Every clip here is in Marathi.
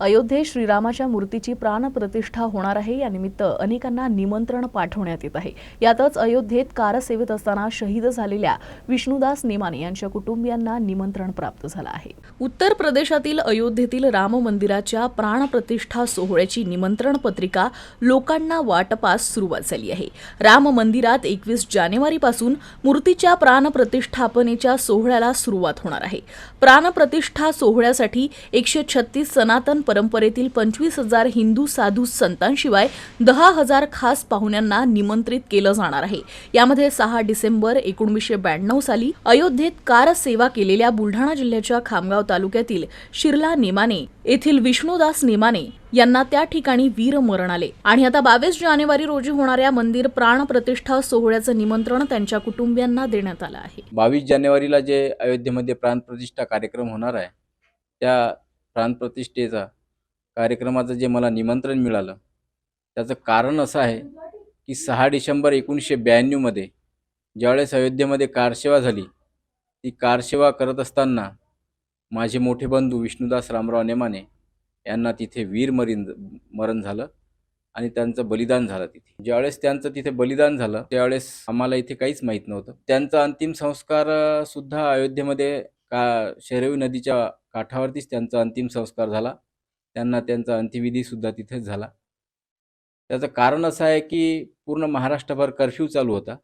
अयोध्येत श्रीरामाच्या मूर्तीची प्राणप्रतिष्ठा होणार आहे. यानिमित्त अनेकांना निमंत्रण पाठवण्यात येत आहे. यातच अयोध्येत कारसेवेत असताना शहीद झालेल्या विष्णुदास नेमाने यांच्या कुटुंबियांना निमंत्रण प्राप्त झालं आहे. उत्तर प्रदेशातील अयोध्येतील राम मंदिराच्या प्राणप्रतिष्ठा सोहळ्याची निमंत्रण पत्रिका लोकांना वाटपास सुरुवात झाली आहे. राम मंदिरात एकवीस जानेवारीपासून मूर्तीच्या प्राणप्रतिष्ठापनेच्या सोहळ्याला सुरुवात होणार आहे. प्राणप्रतिष्ठा सोहळ्यासाठी एकशे छत्तीस सनातन परंपरेतील पंचवीस हजार हिंदू साधू संतांशिवाय दहा हजार खास पाहुण्यांना निमंत्रित केलं जाणार आहे. यामध्ये सहा डिसेंबर एकोणीसशे ब्याण्णव साली अयोध्येत कार सेवा केलेल्या बुलढाणा जिल्ह्याच्या खामगाव तालुक्यातील शिरला नेमाने येथील विष्णुदास नेमाने यांना त्या ठिकाणी वीर मरण आले. आणि आता बावीस जानेवारी रोजी होणाऱ्या मंदिर प्राण प्रतिष्ठा सोहळ्याचं निमंत्रण त्यांच्या कुटुंबियांना देण्यात आलं आहे. बावीस जानेवारीला जे अयोध्येमध्ये प्राण प्रतिष्ठा कार्यक्रम होणार आहे त्या प्राणप्रतिष्ठेचा कार्यक्रमाचं जे मला निमंत्रण मिळालं त्याचं कारण असं आहे की सहा डिसेंबर एकोणीसशे ब्याण्णवमध्ये ज्यावेळेस अयोध्येमध्ये कारसेवा झाली ती कारसेवा करत असताना माझे मोठे बंधू विष्णुदास रामराव नेमाने यांना तिथे वीर मरीन मरण झालं आणि त्यांचं बलिदान झालं तिथे. ज्यावेळेस त्यांचं तिथे बलिदान झालं त्यावेळेस आम्हाला इथे काहीच माहीत नव्हतं. त्यांचा अंतिम संस्कार सुद्धा अयोध्येमध्ये का शरयू नदीच्या काठावरतीच त्यांचा अंतिम संस्कार झाला. त्यांना त्यांचा अंत्यविधीसुद्धा तिथेच झाला. त्याचं कारण असं आहे की पूर्ण महाराष्ट्रभर कर्फ्यू चालू होता.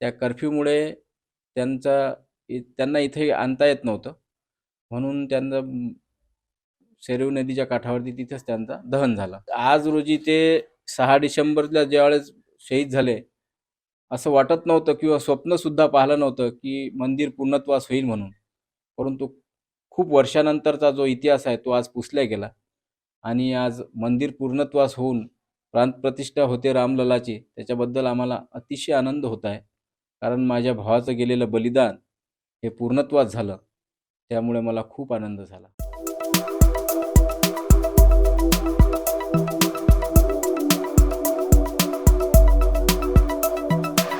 त्या कर्फ्यूमुळे त्यांचा इ- त्यांना इथे आणता येत नव्हतं. म्हणून त्यांना म, नदीच्या काठावरती तिथेच त्यांचा दहन झाला. आज रोजी ते सहा डिसेंबरला ज्यावेळेस शहीद झाले असं वाटत नव्हतं किंवा स्वप्नसुद्धा पाहिलं नव्हतं की मंदिर पूर्णत्वास होईल म्हणून. परंतु खूप वर्षानंतरचा जो इतिहास आहे तो आज पुसला गेला. आणि आज मंदिर पूर्णत्वास होऊन प्रांतप्रतिष्ठा होते रामललाची त्याच्याबद्दल आम्हाला अतिशय आनंद होत आहे. कारण माझ्या भावाचं गेलेलं बलिदान हे पूर्णत्वास झालं. त्यामुळे मला खूप आनंद झाला.